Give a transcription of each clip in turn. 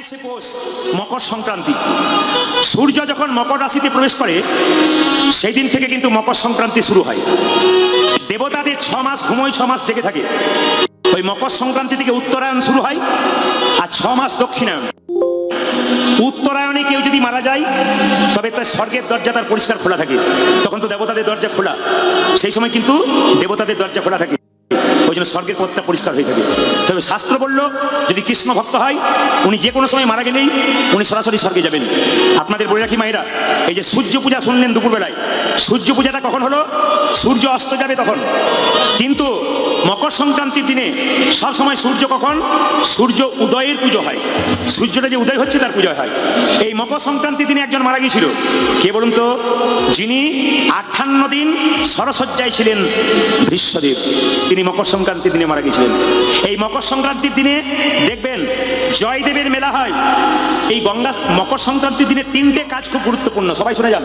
উনিশে পৌষ মকর সংক্রান্তি। সূর্য যখন মকর রাশিতে প্রবেশ করে সেই দিন থেকে কিন্তু মকর সংক্রান্তি শুরু হয়। দেবতাদের ছ মাস ঘুমোয়, ছ মাস জেগে থাকে। ওই মকর সংক্রান্তি থেকে উত্তরায়ণ শুরু হয় আর ছ মাস দক্ষিণায়ন উত্তরায়ণে কেউ যদি মারা যায়, তবে তার স্বর্গের দরজা তার পরিষ্কার খোলা থাকে। তখন তো দেবতাদের দরজা খোলা। সেই সময় কিন্তু দেবতাদের দরজা খোলা থাকে। ওই জন্য স্বর্গের পথটা পরিষ্কার হয়ে থাকে তবে শাস্ত্র বলল, যদি কৃষ্ণ ভক্ত হয়, উনি যে কোনো সময় মারা গেলেই উনি সরাসরি স্বর্গে যাবেন। আপনাদের বলে রাখি মায়েরা, এই যে সূর্য পূজা শুনলেন দুপুরবেলায়, সূর্য পূজাটা কখন হলো? সূর্য অস্ত যাবে তখন। কিন্তু মকর সংক্রান্তির দিনে সব সময় সূর্য কখন? সূর্য উদয়ের পুজো হয়। সূর্যটা যে উদয় হচ্ছে, তার পূজা হয়। এই মকর সংক্রান্তির দিনে একজন মারা গিয়েছিল। কে বলুন তো? যিনি আটান্ন দিন সরসজ্জায় ছিলেন ভীষ্মদেব তিনি মকর সংক্রান্তির দিনে মারা গিয়েছিলেন। এই মকর সংক্রান্তির দিনে দেখবেন জয়দেবের মেলা হয়। এই গঙ্গা মকর সংক্রান্তির দিনে তিনটে কাজ খুব গুরুত্বপূর্ণ। সবাই শুনে যান।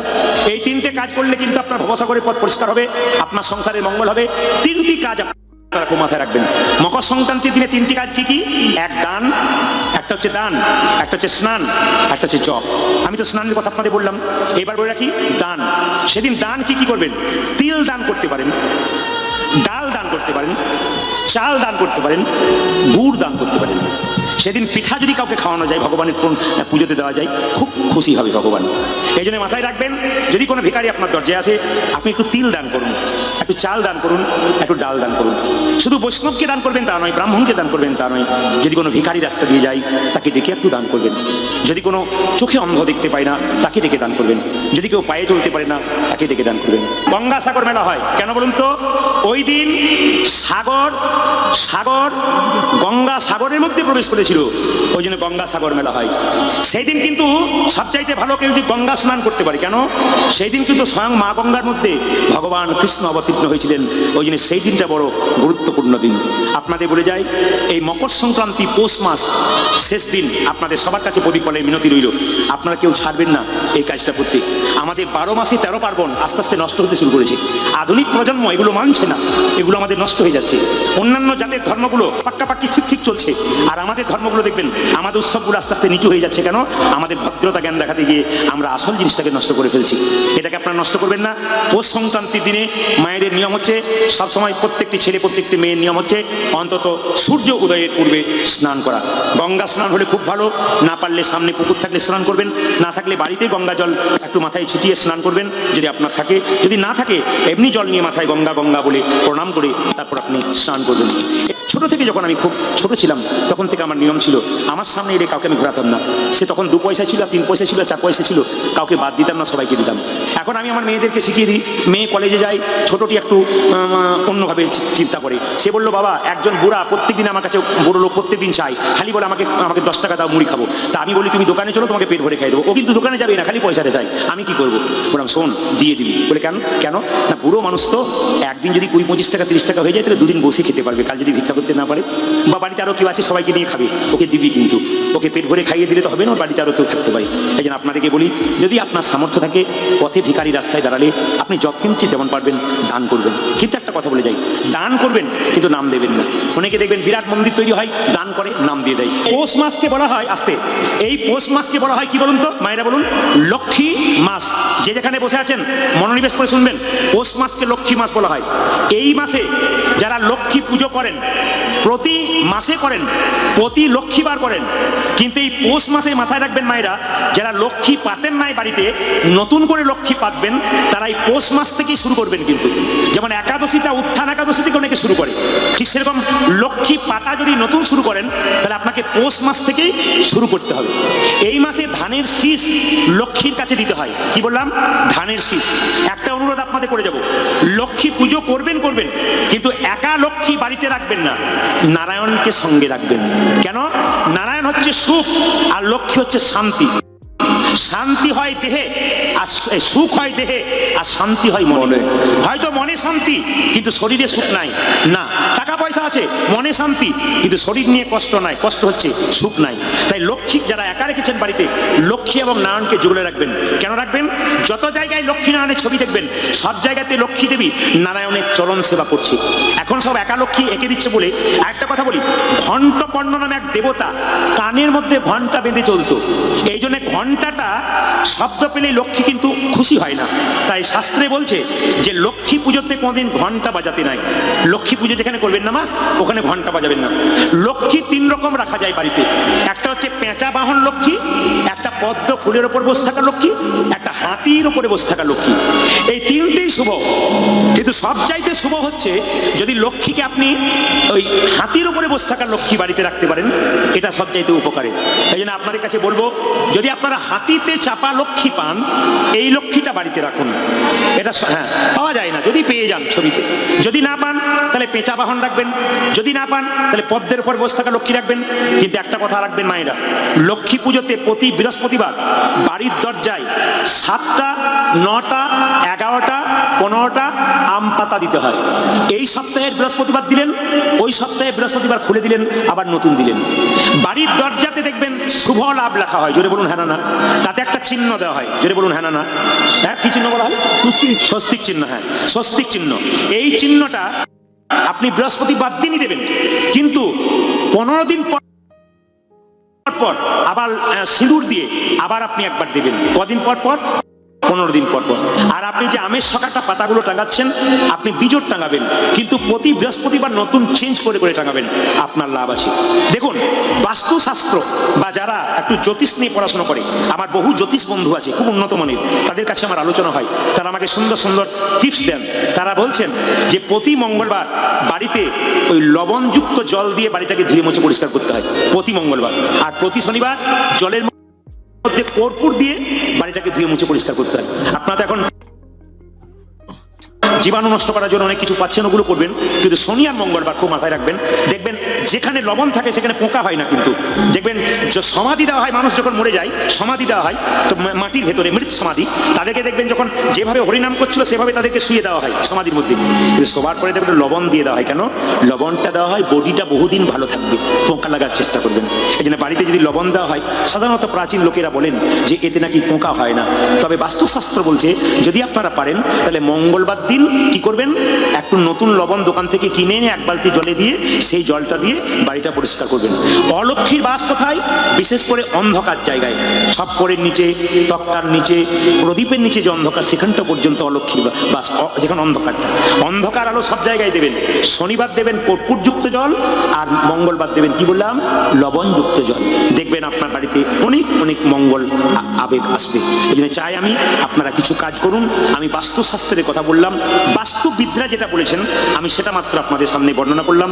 এই তিনটে কাজ করলে কিন্তু আপনার ভবসাগরের পথ পরিষ্কার হবে, আপনার সংসারের মঙ্গল হবে। তিনটি কাজ আপনারা মাথায় রাখবেন। মকর সংক্রান্তির দিনে তিনটি কাজ কি কি? এক দান, একটা হচ্ছে দান, একটা হচ্ছে স্নান, একটা হচ্ছে জপ। আমি তো স্নানের কথা আপনাদের বললাম। এবার বলে রাখি, দান। সেদিন দান কি কি করবেন? তিল দান করতে পারেন, ডাল দান করতে পারেন চাল দান করতে পারেন, গুড় দান করতে পারেন। সেদিন পিঠা যদি কাউকে খাওয়ানো যায়, ভগবানের পুজোতে দেওয়া যায়, খুব খুশি হবে ভগবান। এই জন্য মাথায় রাখবেন, যদি কোনো ভিকারি আপনার দরজায় আসে, আপনি একটু তিল দান করুন। একটু চাল দান করুন, একটু ডাল দান করুন। শুধু বৈষ্ণবকে দান করবেন তা নয়, ব্রাহ্মণকে দান করবেন তা নয়। যদি কোনো ভিখারি রাস্তা দিয়ে যায়, তাকে ডেকে একটু দান করবেন। যদি কোনো চোখে অন্ধ দেখতে পায় না, তাকে ডেকে দান করবেন। যদি কেউ পায়ে চলতে পারে না, তাকে ডেকে দান করবেন। গঙ্গাসাগর মেলা হয়, কেন বলুন তো? ওই দিন সাগর সাগর গঙ্গা সাগরের মধ্যে প্রবেশ করেছিল। ওই জন্য গঙ্গা সাগর মেলা হয়। সেই দিন কিন্তু সবচাইতে ভালো কেউ যদি গঙ্গা স্নান করতে পারে, কেন? সেই দিন কিন্তু স্বয়ং মা গঙ্গার মধ্যে ভগবান কৃষ্ণ অবতীর্ণ হয়েছিলেন, ওই জন্য সেই দিনটা বড় গুরুত্বপূর্ণ দিন। আপনাদের বলে যাই এই মকর সংক্রান্তি পৌষ মাস শেষ দিন, আপনাদের সবার কাছে প্রদীপলের মিনতি রইল। আপনারা কেউ ছাড়বেন না এই কাজটা করতে। আমাদের বারো মাসে তেরো পার্বণ আস্তে আস্তে নষ্ট হতে শুরু করেছে। আধুনিক প্রজন্ম এগুলো মানছে না, এগুলো আমাদের নষ্ট হয়ে যাচ্ছে। অন্যান্য জাতের ধর্মগুলো পাক্কাপাক্কি ঠিক ঠিক চলছে। আর আমাদের ধর্মগুলো দেখবেন, আমাদের উৎসবগুলো আস্তে আস্তে নিচু হয়ে যাচ্ছে কেন? আমাদের ভদ্রতা জ্ঞান দেখাতে গিয়ে আমরা আসল জিনিসটাকে নষ্ট করে ফেলছি। এটাকে আপনারা নষ্ট করবেন না। পৌষ সংক্রান্তির দিনে মায়েদের নিয়ম হচ্ছে, সবসময় প্রত্যেকটি ছেলে, প্রত্যেকটি মেয়ের নিয়ম হচ্ছে, অন্তত সূর্য উদয়ের পূর্বে স্নান করা। গঙ্গা স্নান হলে খুব ভালো, না পারলে সামনে পুকুর থাকলে স্নান করবেন, না থাকলে বাড়িতে গঙ্গা জল একটু মাথায় ছিটিয়ে স্নান করবেন, যদি আপনার থাকে। যদি না থাকে, এমনি জল নিয়ে মাথায় গঙ্গা গঙ্গা বলে প্রণাম করে তারপর আপনি স্নান করবেন। ছোট থেকে যখন আমি খুব ছোট ছিলাম, তখন থেকে আমার নিয়ম ছিল, আমার সামনে এলে কাউকে আমি ঘোরাতাম না। সে তখন দু পয়সা ছিল, তিন পয়সা ছিল, চার পয়সা ছিল, কাউকে বাদ দিতাম না, সবাইকে দিতাম। এখন আমি আমার মেয়েদেরকে শিখিয়ে দিই। মেয়ে কলেজে যায়, ছোটটি একটু অন্যভাবে চিন্তা করে। সে বলল, বাবা, একজন বুড়া প্রত্যেকদিন আমার কাছে বুড়ো লোক প্রত্যেকদিন চাই খালি বলে আমাকে আমাকে দশ টাকা দাও, মুড়ি খাব। তা আমি বলি, তুমি দোকানে চলো, তোমাকে পেট ভরে খাই দেবো। ও কিন্তু দোকানে যাবে না, খালি পয়সাতে চাই আমি কি করব? বললাম, শোন, দিয়ে দিবি। বলে, কেন? কেন? না, বুড়ো মানুষ তো একদিন যদি কুড়ি পঁচিশ টাকা, তিরিশ টাকা হয়ে যায়, তাহলে দুদিন বসে খেতে পারবে। কাল যদি ভিক্ষা করতে না পারে, বা বাড়িতে আরও কেউ আছে, সবাইকে নিয়ে খাবে। ওকে দিবি কিন্তু। ওকে পেট ভরে খাইয়ে দিলে তো হবে না বাড়িতে আরও কেউ থাকতে পারে। এই জন্য আপনাদেরকে বলি, যদি আপনার সামর্থ্য থাকে, পথে ভিখারি রাস্তায় দাঁড়ালে আপনি যত কিঞ্চিত যেমন পারবেন দান করবেন। কিন্তু একটা কথা বলে যাই। দান করবেন, কিন্তু নাম দেবেন না। অনেকে দেখবেন বিরাট মন্দির তৈরি হয়, দান করে, নাম দিয়ে দেয়। পৌষ মাসকে বলা হয় আস্তে। এই পৌষ মাসকে বলা হয় কি বলুন তো? মায়েরা বলুন, লক্ষ্মী মাস। যে যেখানে বসে আছেন, মনোনিবেশ করে শুনবেন। পৌষ মাসকে লক্ষ্মী মাস বলা হয়। এই মাসে যারা লক্ষ্মী পুজো করেন, প্রতি মাসে করেন, প্রতি লক্ষ্মীবার করেন, কিন্তু এই পৌষ মাসে মাথায় রাখবেন মায়েরা, যারা লক্ষ্মী পাতেন নাই বাড়িতে, নতুন করে লক্ষ্মী পাতবেন, তারা এই পৌষ মাস থেকেই শুরু করবেন কিন্তু। যেমন একাদশীটা উত্থান একাদশী থেকে অনেকে শুরু করে। ঠিক সেরকম লক্ষ্মী পাতা যদি নতুন শুরু করেন, তাহলে আপনাকে পৌষ মাস থেকেই শুরু করতে হবে। এই মাসে ধানের শীষ লক্ষ্মীর কাছে দিতে হয়। কি বললাম? ধানের শীষ। একটা অনুরোধ আপনাদের করে যাব। লক্ষ্মী পুজো করবেন করবেন, কিন্তু একা লক্ষ্মী বাড়িতে রাখবেন না। নারায়ণকে সঙ্গে রাখবেন। কেন? নারায়ণ হচ্ছে সুখ, আর লক্ষ্মী হচ্ছে শান্তি। শান্তি হয় দেহে আর সুখ হয় দেহে আর শান্তি হয় মনে। হয়তো মনে শান্তি কিন্তু শরীরে সুখ নাই। না টাকা পয়সা আছে মনে শান্তি কিন্তু শরীর নিয়ে কষ্ট নাই। কষ্ট হচ্ছে সুখ নাই। তাই লক্ষ্মী যারা একা রেখেছেন বাড়িতে লক্ষ্মী এবং নারায়ণকে জুগলে রাখবেন। কেন রাখবেন? যত জায়গায় লক্ষ্মী নারায়ণের ছবি দেখবেন সব জায়গাতে লক্ষ্মী দেবী নারায়ণের চরণ সেবা করছে। এখন সব একা লক্ষ্মী এঁকে দিচ্ছে বলে একটা কথা বলি ঘণ্টকর্ণ নামে এক দেবতা কানের মধ্যে ঘণ্টা বেঁধে চলতো। এই জন্য ঘন্টাটা শব্দ পেলে লক্ষ্মী কিন্তু খুশি হয় না। তাই শাস্ত্রে বলছে যে, লক্ষ্মী পুজোতে কোনোদিন ঘণ্টা বাজাতে নাই। লক্ষ্মী পুজো যেখানে করবেন না মা, ওখানে ঘণ্টা বাজাবেন না। লক্ষ্মী তিন রকম রাখা যায় বাড়িতে। একটা হচ্ছে পেঁচা বাহন লক্ষ্মী, একটা পদ্ম ফুলের ওপর বসে থাকা লক্ষ্মী, একটা হাতির উপরে বসে থাকা লক্ষ্মী। এই তিনটেই শুভ। কিন্তু সব চাইতে শুভ হচ্ছে যদি লক্ষ্মীকে আপনি ওই হাতির উপরে বসে থাকা লক্ষ্মী বাড়িতে রাখতে পারেন, এটা সব চাইতে উপকারে। এই জন্য আপনাদের কাছে বলব, যদি আপনারা হাতিতে চাপা লক্ষ্মী পান, এই লক্ষ্মীটা বাড়িতে রাখুন। এটা হ্যাঁ পাওয়া যায় না, যদি পেয়ে যান ছবিতে। যদি না পান, তাহলে পেঁচা বাহন রাখবেন। যদি না পান, তাহলে পদ্মের উপর বসে থাকা লক্ষ্মী রাখবেন। কিন্তু একটা কথা রাখবেন মায়েরা, লক্ষ্মী পুজোতে প্রতি বৃহস্পতিবার বাড়ির দরজায় সাতটা নটা এগারোটা পনেরোটা আম পাতা দিতে হয়। এই সপ্তাহের বৃহস্পতিবার দিলেন ওই সপ্তাহে বৃহস্পতিবার খুলে দিলেন আবার নতুন দিলেন। বাড়ির দরজাতে দেখবেন শুভ লাভ লেখা হয়। জোরে বলুন হ্যাঁ না না। তাতে একটা চিহ্ন দেওয়া হয়। জোরে বলুন হ্যাঁ না না। হ্যাঁ কি চিহ্ন বলা হয়? স্বস্তিক চিহ্ন হ্যাঁ স্বস্তিক চিহ্ন। এই চিহ্নটা আপনি বৃহস্পতিবার দিনই দেবেন। কিন্তু পনেরো দিন পর পর আবার সিঁদুর দিয়ে আবার আপনি একবার দেবেন। কদিন পর পর? পনেরো দিন পর পর। আর আপনি যে আমের শকাটা পাতাগুলো টাঙাচ্ছেন, আপনি বিজোট টাঙাবেন। কিন্তু প্রতি বৃহস্পতিবার নতুন চেঞ্জ করে করে টাঙাবেন, আপনার লাভ আছে। দেখুন, বাস্তুশাস্ত্র বা যারা একটু জ্যোতিষ নিয়ে পড়াশোনা করে, আমার বহু জ্যোতিষ বন্ধু আছে, খুব উন্নত মানের, তাদের কাছে আমার আলোচনা হয়। তারা আমাকে সুন্দর সুন্দর টিপস দেন। তারা বলছেন যে প্রতি মঙ্গলবার বাড়িতে ওই লবণযুক্ত জল দিয়ে বাড়িটাকে ধুয়ে মুছে পরিষ্কার করতে হয়, প্রতি মঙ্গলবার। আর প্রতি শনিবার জলের মধ্যে কর্পূর দিয়ে বাড়িটাকে ধুয়ে মুছে পরিষ্কার করতে হয়। আপনারা এখন জীবাণু নষ্ট করার জন্য অনেক কিছু পাচ্ছেন, ওগুলো করবেন। কিন্তু শনি আর মঙ্গলবার খুব মাথায় রাখবেন। দেখবেন যেখানে লবণ থাকে সেখানে পোকা হয় না কিন্তু। দেখবেন সমাধি দেওয়া হয়, মানুষ যখন মরে যায়, সমাধি দেওয়া হয়, তো মাটির ভেতরে মৃত সমাধি, তাদেরকে দেখবেন যখন যেভাবে হরিনাম করছিল, সেভাবে তাদেরকে শুয়ে দেওয়া হয় সমাধির মধ্যে। কিন্তু সবার পরে দেখবেন লবণ দিয়ে দেওয়া হয়। কেন? লবণটা দেওয়া হয়, বডিটা বহুদিন ভালো থাকবে, পোকা লাগার চেষ্টা করবেন। এই জন্য বাড়িতে যদি লবণ দেওয়া হয়, সাধারণত প্রাচীন লোকেরা বলেন যে এতে নাকি পোকা হয় না। তবে বাস্তুশাস্ত্র বলছে, যদি আপনারা পারেন, তাহলে মঙ্গলবার দিন কি করবেন? একটু নতুন লবণ দোকান থেকে কিনে এনে এক বালতি জলে দিয়ে সেই জলটা দিয়ে বাড়িটা পরিষ্কার করবেন। অলক্ষীর বাস কোথায়? বিশেষ করে অন্ধকার জায়গায়। ছপ্পরের নিচে, তক্তার নিচে, প্রদীপের নিচে যে অন্ধকার, সেখানটা পর্যন্ত অলক্ষীর বাস যেখানে অন্ধকারটা। অন্ধকার আলো সব জায়গায় দেবেন। শনিবার দেবেন কর্পূরযুক্ত জল আর মঙ্গলবার দেবেন কি বললাম? লবণযুক্ত জল। দেখবেন আপনার বাড়িতে অনেক অনেক মঙ্গল আবেগ আসবে। এই জন্য চাই আমি আপনারা কিছু কাজ করুন। আমি বাস্তুশাস্ত্রের কথা বললাম। বাস্তুবিদরা যেটা বলেছেন আমি সেটা মাত্র আপনাদের সামনে বর্ণনা করলাম।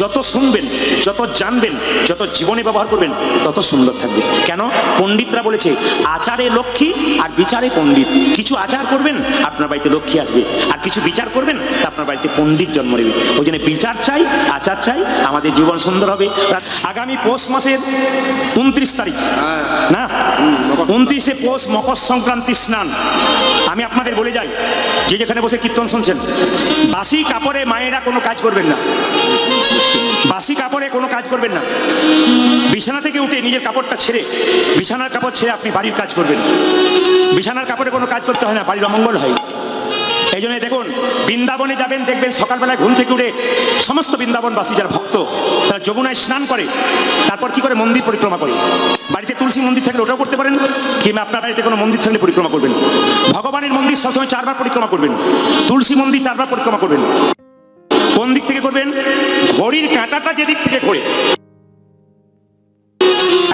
যত শুনবেন যত জানবেন যত জীবনে ব্যবহার করবেন তত সুন্দর থাকবে। কেন? পণ্ডিতরা বলেছে আচারে লক্ষ্মী আর বিচারে পণ্ডিত। কিছু আচার করবেন আপনার বাড়িতে লক্ষ্মী আসবে। আর কিছু বিচার করবেন তা আপনার বাড়িতে পণ্ডিত জন্ম নেবে। ওই জন্য বিচার চাই আচার চাই আমাদের জীবন সুন্দর হবে। আগামী পৌষ মাসের উনত্রিশ তারিখ না? উনত্রিশে পৌষ মকর সংক্রান্তি স্নান। আমি আপনাদের বলে যাই যে যেখানে বসে কীর্তন শুনছেন? বাসি কাপড়ে মায়েরা কোনো কাজ করবেন না। বাসি কাপড়ে কোনো কাজ করবেন না। বিছানা থেকে উঠে নিজের কাপড়টা ছেড়ে বিছানার কাপড় ছেড়ে আপনি বাড়ির কাজ করবেন। বিছানার কাপড়ে কোনো কাজ করতে হয় না, বাড়ির অমঙ্গল হয়। এই জন্য দেখুন, বৃন্দাবনে যাবেন, দেখবেন সকালবেলায় ঘুম থেকে উঠে সমস্ত বৃন্দাবনবাসী যারা ভক্ত, তারা যমুনায় স্নান করে, তারপর কি করে মন্দির পরিক্রমা করে। বাড়িতে তুলসী মন্দির থাকলে ওটাও করতে পারেন, কিংবা আপনার বাড়িতে কোনো মন্দির থাকলে পরিক্রমা করবেন। ভগবানের মন্দির সবসময় চারবার পরিক্রমা করবেন, তুলসী মন্দির চারবার পরিক্রমা করবেন। কোন দিক থেকে করবেন? ঘড়ির কাঁটাটা যেদিক থেকে ঘোরে।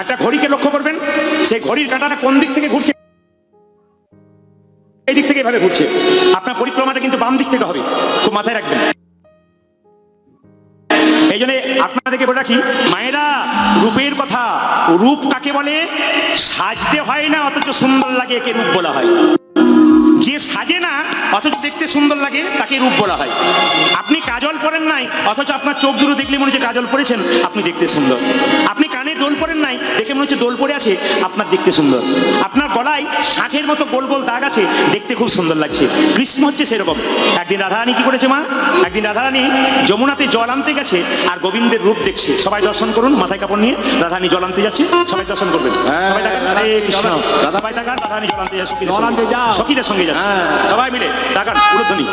একটা ঘড়িকে লক্ষ্য করবেন, সেই ঘড়ির কাঁটাটা কোন দিক থেকে ঘুরছে? এই দিক থেকে এভাবে ঘুরছে। আপনার পরিক্রমাটা কিন্তু বাম দিক থেকে হবে। খুব মাথায় রাখবেন। এই জন্য আপনাদেরকে বলে রাখি, মায়েরা, রূপের কথা, রূপ কাকে বলে? সাজতে হয় না, অথচ সুন্দর লাগে একে রূপ বলা হয়। যে সাজে না অথচ দেখতে সুন্দর লাগে তাকে রূপ বলা হয়। আপনি কাজল পরেন নাই অথচ আপনার চোখ দুটো দেখলে মনে হচ্ছে কাজল পরেছেন আপনি দেখতে সুন্দর। আপনি কানে দোল পরেন নাই দেখে মনে হচ্ছে দোল পরে আছে আপনার দেখতে সুন্দর। আপনার গলায় শাঁখের মতো গোল গোল দাগ আছে দেখতে খুব সুন্দর লাগছে। কৃষ্ণ হচ্ছে সেরকম। একদিন রাধারানী কি করেছে মা? একদিন রাধারানী যমুনাতে জল আনতে গেছে আর গোবিন্দের রূপ দেখছে। সবাই দর্শন করুন মাথায় কাপড় নিয়ে রাধারানী জল আনতে যাচ্ছে সবাই দর্শন করবেন। হ্যাঁ, সবাই তাকান হরে কৃষ্ণ। সবাই তাকান রাধারানী জল আনতে যাচ্ছে সখীদের সঙ্গে। যাচ্ছে। সবাই মিলে টাকার উলুধ্বনি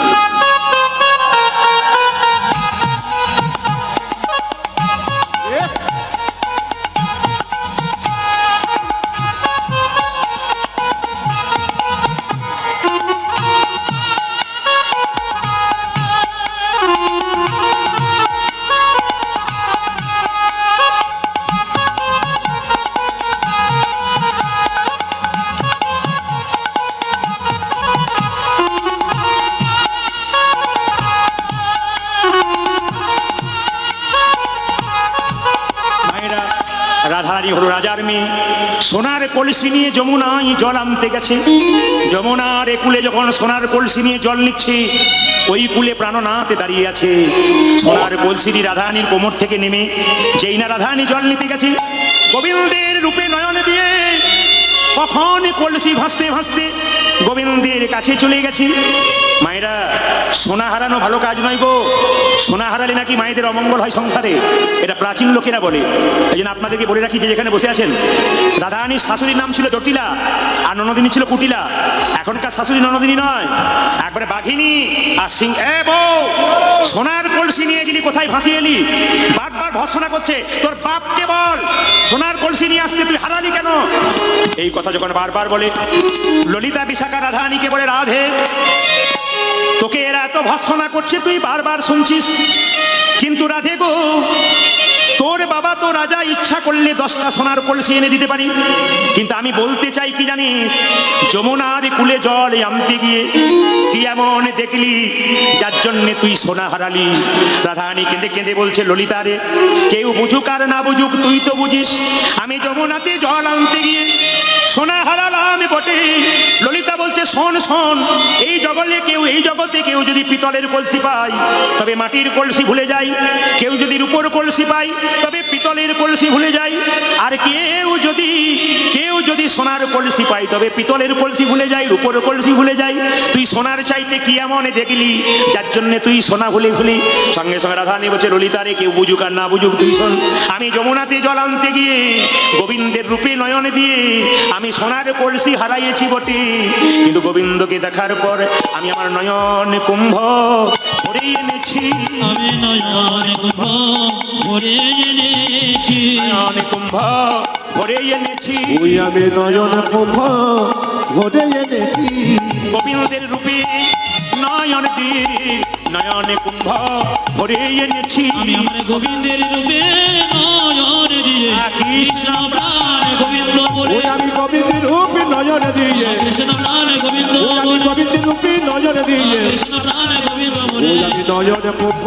সোনার কলসি নিয়ে যমুনায় জল আনতে গেছে। যমুনার একুলে যখন সোনার কলসি নিয়ে জল নিচ্ছে, ওই কুলে প্রাণনাথ দাঁড়িয়ে আছে। সোনার কলসিটি রাধানীর কোমর থেকে নেমে, যেই না রাধানী জল নিতে গেছে, গোবিন্দের রূপে নয়ন দিয়ে কখন কলসি ভাসতে ভাসতে গোবিন্দের কাছে চলে গেছি। মায়েরা, সোনা হারানো ভালো কাজ নয় গো। সোনা হারালে নাকি মায়েদের অমঙ্গল হয় সংসারে? এটা প্রাচীন লোকেরা বলে। এই জন্য আপনাদেরকে বলে রাখি যে যেখানে বসে আছেন, রাধারানীর শাশুড়ির নাম ছিল জটিলা, আর ননদিনী ছিল কুটিলা। এখনকার শাশুড়ি ননদিনী নয়, একবারে বাঘিনী আর সিং এ বউ, সোনার কলসি নিয়ে গেলি কোথায় ভাসিয়ে এলি, বারবার ভৎসনা করছে, তোর বাপকে বল, সোনার কলসি নিয়ে আসতে তুই হারালি কেন? এই কথা যখন বারবার বলে, ললিতা বিশাখা রাধারানীকে বলে, রাধে, তোকে এরা এত ভৎসনা করছে, তুই বারবার শুনছিস। কিন্তু রাধে গো তোর বাবা তো রাজা, ইচ্ছা করলে দশটা সোনার কলসি এনে দিতে পারি। কিন্তু আমি বলতে চাই কি জানিস, যমুনার কুলে জল আনতে গিয়ে কি এমন দেখলি, যার জন্যে তুই সোনা হারালি? রাধারানী কেঁদে কেঁদে বলছে, ললিতা রে, কেউ বুঝুক আর না বুঝুক, তুই তো বুঝিস, আমি যমুনাতে জল আনতে গিয়ে সোনা হারালাম বটে। ললিতা বলছে, শোন শোন, এই জগলে কেউ, এই জগতে কেউ যদি পিতলের কলসি পায়, তবে মাটির কলসি ভুলে যায় কেউ যদি রূপোর কলসি পায় তবে পিতলের কলসি ভুলে যায় আর কেউ যদি কেউ যদি সোনার কলসি পায়, তবে পিতলের কলসি ভুলে যায় রূপোর কলসি ভুলে যায় তুই সোনার চাইতে কি এমন দেখলি? যার জন্য তুই সোনা ভুলে ভুলি। সঙ্গে সঙ্গে রাধানি বলছে ললিতারে, কেউ বুঝুক আর না বুঝুক তুই শোন। আমি যমুনাতে জল আনতে গিয়ে, গোবিন্দের রূপে নয়নে দিয়ে, আমি সোনার কলসি হারাইয়েছি বটে। কিন্তু গোবিন্দকে দেখার পর আমি আমার নয়ন কুম্ভ ভরে এনেছি। আমি নয়ন কুম্ভ ভরে এনেছি। নয়ন কুম্ভ ভরে এনেছি। ওই আমি নয়ন কুম্ভ ভরে এনেছি। গোবিন্দের রূপে নয়ন দিয়ে নয়ন কুম্ভ ভরে এনেছি। আমি আমার গোবিন্দের রূপে নয়ন দিয়ে কৃষ্ণ প্রাণ গোবিন্দ বলে। আমি গোবিন্দের রূপ নয়ন দিয়ে। কৃষ্ণ প্রাণ গোবিন্দ আমি গোবিন্দের রূপ নয়ন দিয়ে। কৃষ্ণ প্রাণ গোবিন্দ বলে। আমি নয়ন কুম্ভ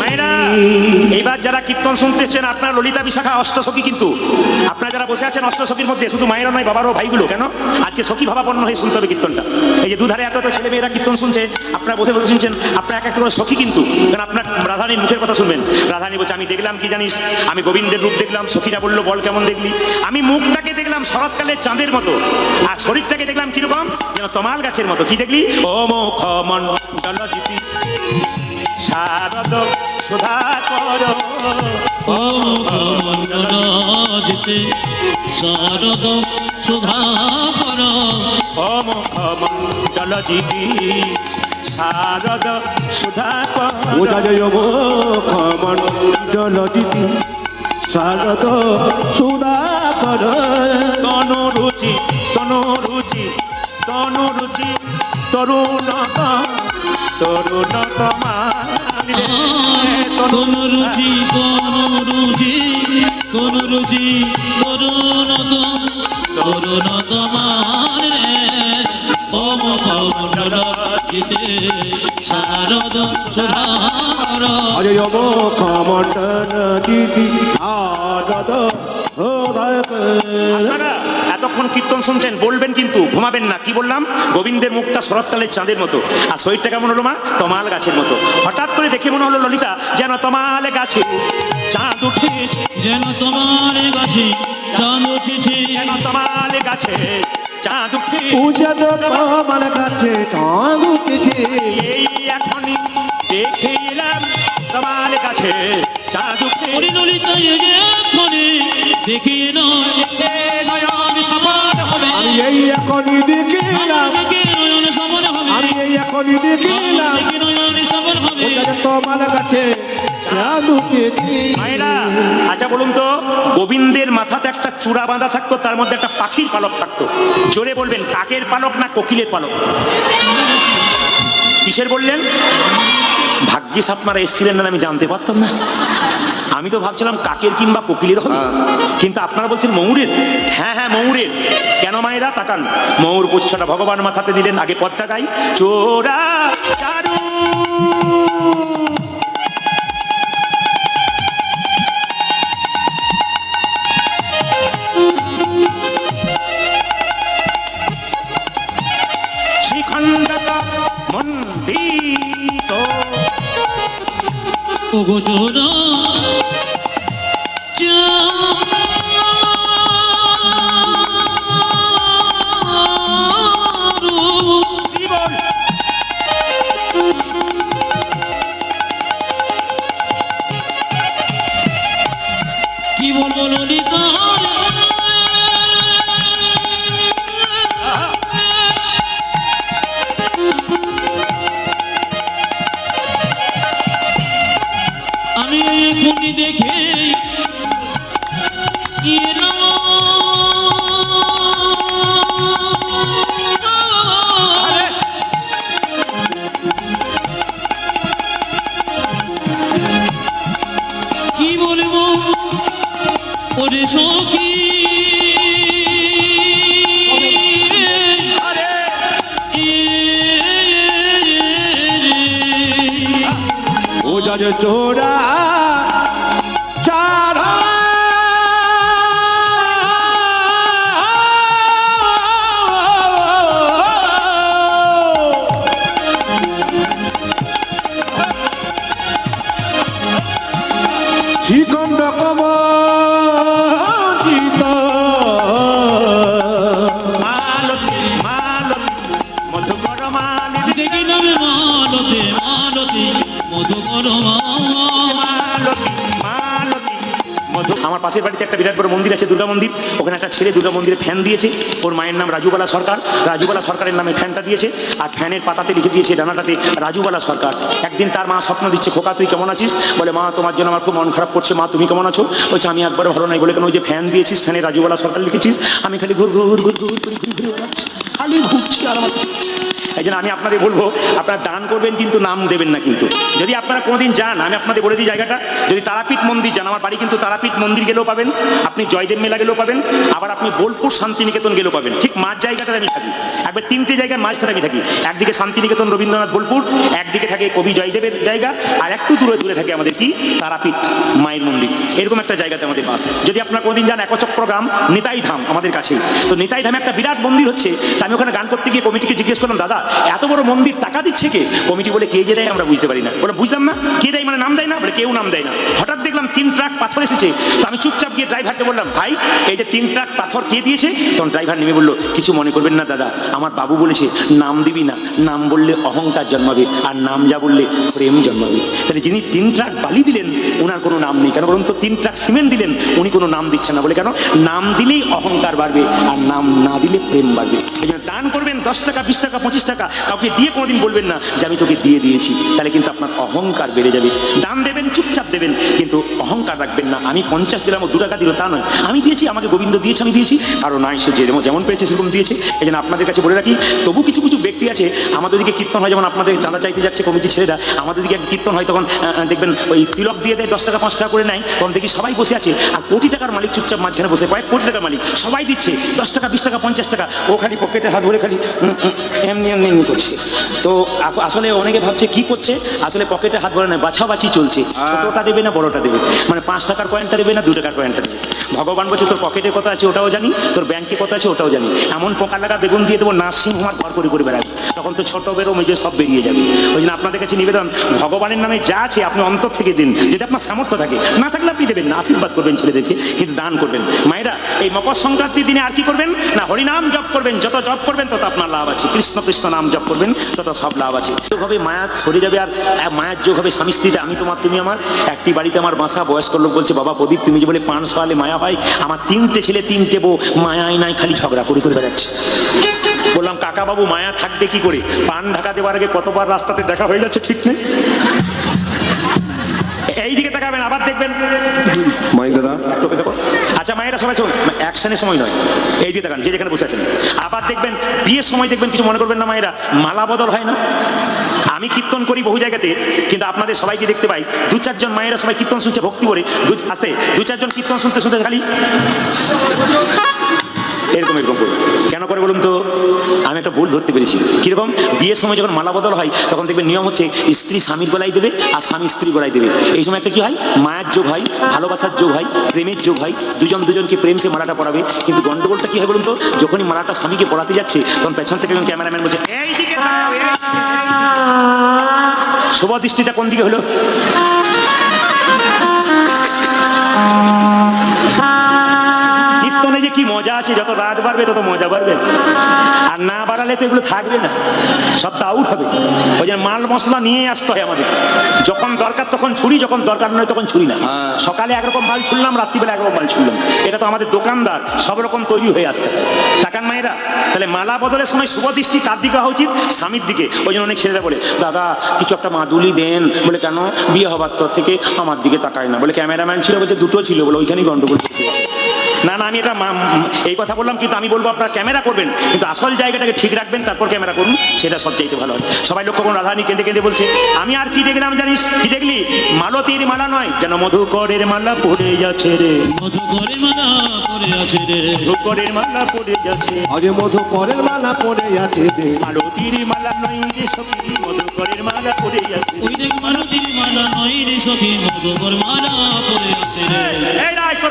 মায়েরা এইবার যারা কীর্তন শুনতেছেন আপনার ললিতা বিশাখা অষ্টসখী কিন্তু। আপনারা যারা বসে আছেন অষ্টসখীর মধ্যে শুধু মায়েরা নয় বাবারও ভাইগুলো কেন? আজকে সখী ভাবাপন্ন হয়ে শুনতে হবে কীর্তনটা। এই যে দুধারে এত এত ছেলে মেয়েরা কীর্তন শুনছে আপনারা বসে বসে শুনছেন আপনার এক একটা করে সখী কিন্তু। কারণ আপনার রাধানীর মুখের কথা শুনবেন। রাধানী বলছে আমি দেখলাম কি জানিস? আমি গোবিন্দের রূপ দেখলাম সখীরা বলল বল কেমন দেখলি? আমি মুখটাকে দেখলাম শরৎকালের চাঁদের মতো আর শরীরটাকে দেখলাম কীরকম? যেন তমাল গাছের মতো। কি দেখলি? ও মুখ মন্ডল জিতি। শারদ সুধা কর ও মন্ডল যেতে শরদ সুধা কর ও মুখ মন্ডল জিতি শারদ সুধা কর জয় মন্ডল দিতি শারদ সুদাকর তনু রুচি তনু রুচি তনু রুচি তরুণ তরুণ কোন রুচি কোন রুচি কোন রুচি করুণ করুণ তোমার রে ও মন্ডল জিতে শারদ অজয় সারাক্ষণ কীর্তন শুনছেন বলবেন কিন্তু ঘুমাবেন না। কি বললাম? গোবিন্দের মুখটা শরৎকালের চাঁদের মতো। আর শরীরটা কেমন হলো মা? তমাল গাছের মতো। হঠাৎ করে দেখে মনে হলো ললিতা যেন তমাল গাছে চাঁদ উঠেছে। যেন তোমার কাছে চাঁদ উঠেছে। যেন তমাল গাছে চাঁদ উঠেছে। পূজন তোমার কাছে চাঁদ উঠেছে। এই এখনই দেখে এলাম তোমার কাছে চাঁদ উঠে ললিতা এক্ষণে দেখে নয় হবে আমি এই এখনই দেখিলাম। আমি এই এখনই দেখিলাম। তোমার কাছে আচ্ছা বলুন তো গোবিন্দের মাথাতে একটা চূড়া বাঁধা থাকতো তার মধ্যে একটা পাখির পালক থাকতো। জোরে বলবেন কাকের পালক না কোকিলের পালক? কিসের বললেন? ভাগ্যিস আপনারা এসেছিলেন না আমি জানতে পারতাম না। আমি তো ভাবছিলাম কাকের কিংবা কোকিলের হবে। কিন্তু আপনারা বলছেন ময়ূরের। হ্যাঁ হ্যাঁ ময়ূরের। কেন মায়েরা? তাকান। ময়ূর পুচ্ছটা ভগবান মাথাতে দিলেন। আগে পথটা গাই। চোরা চারু। শ্রীখণ্ডক চারা পাশের বাড়িতে একটা বিরাট বড় মন্দির আছে দুর্গা মন্দির ওখানে একটা ছেলে দুর্গা মন্দিরে ফ্যান দিয়েছে ওর মায়ের নাম রাজুবালা সরকার রাজুবালা সরকারের নামে ফ্যানটা দিয়েছে আর ফ্যানের পাতাতে লিখে দিয়েছে ডানাটাতে রাজুবালা সরকার একদিন তার মা স্বপ্ন দিচ্ছে খোকা তুই কেমন আছিস বলে মা তোমার জন্য আমার খুব মন খারাপ করছে মা তুমি কেমন আছো বলছে আমি একবার ভালো নাই বলে কেন ওই যে ফ্যান দিয়েছিস ফ্যানে রাজুবালা সরকার লিখেছিস আমি খালি ঘুর ঘুর ঘুর ঘুর ঘুর ঘুর ঘুরে খালি ঘুরছি আর আমার এই জন্য আমি আপনাদের বলব, আপনারা দান করবেন কিন্তু নাম দেবেন না কিন্তু। যদি আপনারা কোনোদিন যান, আমি আপনাদের বলে দিই জায়গাটা, যদি তারাপীঠ মন্দির যান, আমার বাড়ি কিন্তু তারাপীঠ মন্দির গেলেও পাবেন, আপনি জয়দেব মেলা গেলেও পাবেন, আবার আপনি বোলপুর শান্তিনিকেতন গেলেও পাবেন। ঠিক মাঝ জায়গাটাতে আমি থাকি, একবার তিনটে জায়গায় মাঝখানে আমি থাকি, একদিকে শান্তিনিকেতন, রবীন্দ্রনাথ, বোলপুর, একদিকে থাকে কবি জয়দেবের জায়গা, আর একটু দূরে দূরে থাকে আমাদের কি তারাপীঠ মায়ের মন্দির। এরকম একটা জায়গাতে আমাদের বাস। যদি আপনারা কোনোদিন যান একচক্র গ্রাম নিতাই ধাম আমাদের কাছেই। তো নিতাই ধামে একটা বিরাট মন্দির হচ্ছে আমি ওখানে গান করতে গিয়ে কমিটিকে জিজ্ঞেস করলাম, দাদা এত বড় মন্দির টাকা দিচ্ছে কে? কমিটি বলে কে যে দেয় আমরা বুঝতে পারি না। বলে বুঝলাম না। কে দেয় মানে নাম দেয় না? বলে কেউ নাম দেয় না। হঠাৎ দেখলাম তিন ট্রাক পাথর এসেছে। তো আমি চুপচাপ গিয়ে ড্রাইভারকে বললাম, ভাই, এই যে তিন ট্রাক পাথর কে দিয়েছে? তখন ড্রাইভার নেমে বলল, কিছু মনে করবেন না দাদা। আমার বাবু বলেছে, নাম দিবি না। নাম বললে অহংকার জন্মাবে। আর নাম যা বললে প্রেম জন্মাবে। তাহলে যিনি তিন ট্রাক বালি দিলেন ওনার কোনো নাম নেই। কেন বলুন তো? তিন ট্রাক সিমেন্ট দিলেন, উনি কোনো নাম দিচ্ছেন না বলে। কেন? নাম দিলেই অহংকার বাড়বে আর নাম না দিলে প্রেম বাড়বে। এই জন্য দান করবেন দশ টাকা, বিশ টাকা, পঁচিশ টাকা, কাউকে দিয়ে কোনোদিন বলবেন না যে আমি তোকে দিয়ে দিয়েছি। তাহলে কিন্তু আপনার অহংকার বেড়ে যাবে। দান দেবেন, চুপচাপ দেবেন, কিন্তু অহংকার রাখবেন না। আমি পঞ্চাশ দিলাম, ও দু টাকা দিল, তা নয়। আমি দিয়েছি, আমাকে গোবিন্দ দিয়েছে, আমি দিয়েছি। কারও নাই, সে যেমন যেমন পেয়েছে সেরকম দিয়েছে। এই জন্য আপনাদের কাছে বলে রাখি, তবু কিছু কিছু ব্যক্তি আছে, আমাদের দিকে কীর্তন হয়, যেমন আপনাদের চাঁদা চাইতে যাচ্ছে কমিটি ছেলেরা। আমাদের দিকে কীর্তন হয়, তখন দেখবেন ওই তিলক দিয়ে দেয় দশ টাকা পাঁচ টাকা করে নেয় তখন দেখি সবাই বসে আছে। আর কোটি টাকার মালিক চুপচাপ মাঝখানে বসে কয়েক কোটি টাকার মালিক সবাই দিচ্ছে। দশ টাকা বিশ টাকা পঞ্চাশ টাকা ও খালি পকেটে হাত ধরে খালি এমনি এমনি এমনি করছে। তো আসলে অনেকে ভাবছে কি করছে? আসলে পকেটে হাত ভরে নেয় বাছাবাছি চলছে। ছোটটা দেবে না বড়টা দেবে? মানে পাঁচ টাকার কয়েনটা দেবে না দু টাকার কয়েনটা দেবে? ভগবান বলছে, তোর পকেটে কত আছে ওটাও জানি, তোর ব্যাংকে কত আছে ওটাও জানি। এমন পোকা লাগা বেগুন দিয়ে দেবো নার্সিং হোমার ঘর করে করে বেড়াবে। তখন তো ছোট বেরো, মেজে সব বেরিয়ে যাবে। ওই জন্য আপনাদের কাছে নিবেদন, ভগবানের নামে যা আছে আপনি অন্তর থেকে দিন, যেটা আপনার সামর্থ্য থাকে। না থাকলে আপনি দেবেন না, আশীর্বাদ করবেন ছেলেদেরকে, কিন্তু দান করবেন। মায়েরা, এই মকর সংক্রান্তির দিনে আর কি করবেন? না, হরিনাম জপ করবেন, যত জপ করবেন, তত আপনার লাভ আছে। কৃষ্ণ কৃষ্ণ নাম জপ করবেন, তত সব লাভ আছে। ভাবে মায়া সরে যাবে আর মায়ার যোগ হবে স্বামী স্ত্রীতে আমি তোমার, তুমি আমার। একটি বাড়িতে আমার বাসা, বয়স্ক লোক বলছে, বাবা প্রদীপ, তুমি যে বলে পান সোয়ালে মায়া হয় আমার তিনটে ছেলে তিনটে বউ মায়াই নাই খালি ঝগড়া করে করে বেড়াচ্ছে। বললাম কাকা বাবু মায়া থাকবে কি করে? পান ঢাকা দেওয়ার আগে কতবার রাস্তাতে দেখা হয়ে যাচ্ছে ঠিক নেই? এই দিকে তাকাবেন আবার দেখবেন। দাদা। আচ্ছা মায়েরা সবাই শোন অ্যাকশনের সময় নয়। এই দিয়ে দেখান যে যেখানে বসে আছেন। আবার দেখবেন বিয়ের সময় দেখবেন কিছু মনে করবেন না মায়েরা মালা বদল হয় না? আমি কীর্তন করি বহু জায়গাতে, কিন্তু আপনাদের সবাইকে দেখতে পাই, দু চারজন মায়েরা সবাই কীর্তন শুনছে, ভক্তি করে দু আসতে, দু চারজন কীর্তন শুনতে শুনতে খালি। এরকম এরকম করে কেন করে বলুন তো? আমি একটা ভুল ধরতে পেরেছি। কীরকম? বিয়ের সময় যখন মালা বদল হয় তখন দেখবেন নিয়ম হচ্ছে স্ত্রী স্বামীর গলায় দেবে আর স্বামী স্ত্রী গলায় দেবে। এই সময় একটা কি হয়? মায়ের যোগ হয় ভালোবাসার যোগ হয় প্রেমের যোগ হয়। দুজন দুজনকে প্রেম সে মালাটা পড়াবে কিন্তু গন্ডগোলটা কি হয় বলুন তো? যখনই মালাটা স্বামীকে পড়াতে যাচ্ছে তখন পেছন থেকে একজন ক্যামেরাম্যান বলছে এই দিকে তাকাও, এই দিকে।" শুভ দৃষ্টিটা কোন দিকে হলো? কীর্তনে যে কি মজা আছে যত রাত বাড়বে তত মজা বাড়বে। আর না বাড়ালে তো এগুলো থাকবে না। সব তো আউট হবে। ওই জন্য মাল মশলা নিয়ে আসতে হয় আমাদের। যখন দরকার তখন ছুরি যখন দরকার নয় তখন ছুরি না। সকালে একরকম মাল ছুড়লাম রাত্রিবেলা একরকম মাল ছুড়লাম। এটা তো আমাদের দোকানদার সব রকম তৈরি হয়ে আসতে হয়। টাকার মায়েরা তাহলে মালা বদলের সময় শুভ দৃষ্টি কার দিকে হওয়া উচিত? স্বামীর দিকে। ওই জন্য অনেক ছেলেরা বলে দাদা কিছু একটা মাদুলি দেন। বলে কেন? বিয়ে হবার তোর থেকে আমার দিকে তাকায় না। বলে ক্যামেরাম্যান ছিল বলছে দুটো ছিল। বলে ওইখানেই গন্ডগোল না না আমি এটা এই কথা বললাম কিন্তু আমি বলব আপনারা ক্যামেরা করবেন কিন্তু আসল জায়গাটাকে ঠিক রাখবেন তারপর ক্যামেরা করুন সেটা সবচাইতে ভালো হয়। সবাই লক্ষ্য করুন রাধানি কেঁদে কেঁদে বলছে আমি আর কি দেখলাম জানিস? কি দেখলি? মালতীর মালা নয় যেন মধুকরের মালা পড়ে যাচ্ছে রে। মধু করে মালা করে আছে রে। মধুকরের মালা পড়ে যাচ্ছে। আগে মধু করের মালা পড়ে যাচ্ছে রে। মালতীর মালা নয় রে সখী মধুকরের মালা পড়ে যাচ্ছে। ওই দেখ মালতীর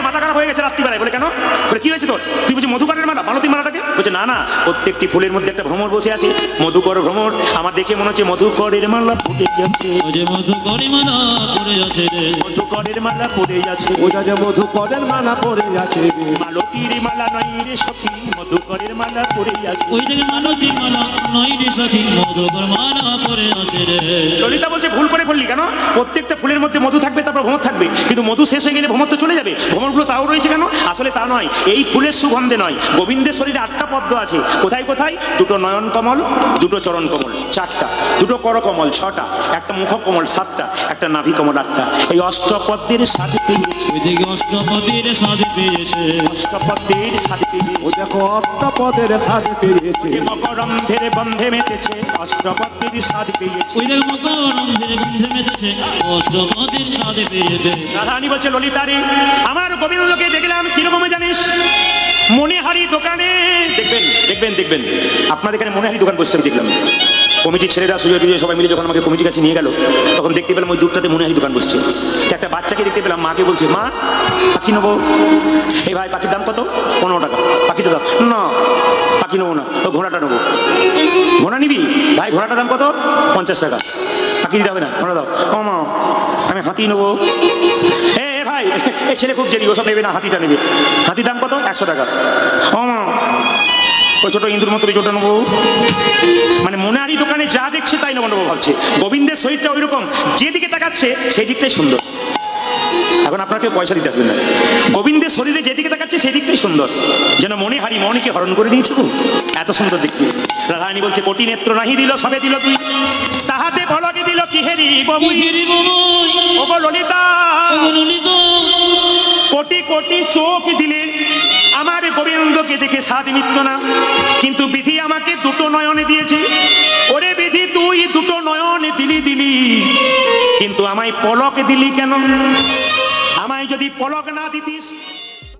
মাথা খারাপ হয়ে গেছে রাত্রিবেলায়, বলে কেন? বলে, কি হয়েছে তোর? তুই বলছি মধুবানের মালা, মালতী মালাটাকে? না না প্রত্যেকটি ফুলের মধ্যে একটা ভ্রমর বসে আছে মধুকর ভ্রমর। আমার দেখে মনে হচ্ছে মধুকরের মালা ফুটে যাচ্ছে। মালা আছে মধুকরের মালা পড়ে যাচ্ছে। ওটা যে মধু করের মালা পড়ে আছে রে মালতীর মালা নয় রে সখী মধুকরের মালা পড়ে যাচ্ছে। ওই দেখ মালতীর মালা নয় রে সখী মধু করে মালা করে আছে রে। ললিতা বলছে ভুল করে বললি কেন? প্রত্যেকটা ফুলের মধ্যে মধু থাকবে তারপর ভ্রমর থাকবে। কিন্তু মধু শেষ হয়ে গেলে ভ্রমর তো চলে যাবে। ভ্রমরগুলো তাও রয়েছে কেন? আসলে তা নয় এই ফুলের সুগন্ধে নয়। গোবিন্দের শরীরে আটটা পদ্ম আছে। কোথায় কোথায়? দুটো নয়ন কমল দুটো চরণ কমল চারটা। দুটো কর কমল ছটা। একটা মুখ কমল সাতটা। একটা নাভি কমল আটটা। এই অষ্টপদ্মের সাথে পেয়েছে। অষ্টপতির সাথে পেয়েছে। অষ্টপদ্মের সাথে পেয়েছে। ও দেখো অষ্টপদের সাথে পেয়েছে। মকরন্ধের বন্ধে মেতেছে অষ্টপদ্মের সাথে পেয়েছে। ওই দেখ মকরন্ধের গন্ধে মেতেছে অষ্টপতির সাথে পেয়েছে। রাধারানী বলছে ললিতারে আমার গোবিন্দকে দেখলাম কীরকম জানিস? মনেহারি দোকানে। দেখবেন দেখবেন দেখবেন। আপনাদের এখানে মনেহারি দোকান বসছে, আমি দেখলাম। কমিটির ছেলেরা, সুযোগ দিয়ে সবাই মিলে যখন আমাকে কমিটির কাছে নিয়ে গেল, তখন দেখতে পেলাম ওই দুধটাতে মনেহারি দোকান বসছে। একটা বাচ্চাকে দেখতে পেলাম, মাকে বলছে, মা, পাখি নেব। এই ভাই, পাখির দাম কত? পনেরো টাকা। পাখিটা দাম না, পাখি নেব না, তো ঘোড়াটা নেব। ঘোড়া নিবি? ভাই, ঘোড়াটার দাম কত? পঞ্চাশ টাকা। পাখি দিতে হবে না, ঘোড়া দাও। ও আমি হাতি নেব। এ এ ভাই এই ছেলে খুব জেদি, ওসব নেবে না, হাতিটা নেবে। হাতির দাম একশো টাকা। ওই ছোট ইন্দুর মতো ছোট নেব মানে মনে মনারি দোকানে যা দেখছে তাই নেব নেব ভাবছে। গোবিন্দের শরীরটা ওই রকম যেদিকে তাকাচ্ছে সেই দিকটাই সুন্দর। এখন আপনাকে পয়সা দিতে আসবেন না। গোবিন্দের শরীরে যেদিকে তাকাচ্ছে সেই দিকটাই সুন্দর। যেন মনে হারি মনকে হরণ করে নিয়েছে। এত সুন্দর দেখতে। রাধারানী বলছে কোটি নেত্র নাহি দিল সবে দিল তুই। তাহাতে বলকে দিল কি হেরি ললিত। কোটি কোটি চোখ দিলে আমার গোবিন্দকে দেখে স্বাদ মিত্র না। কিন্তু বিধি আমাকে দুটো নয়নে দিয়েছে। ওরে বিধি, তুই দুটো নয়নে দিলি দিলি। কিন্তু আমায় পলক দিলি কেন? আমায় যদি পলক না দিতিস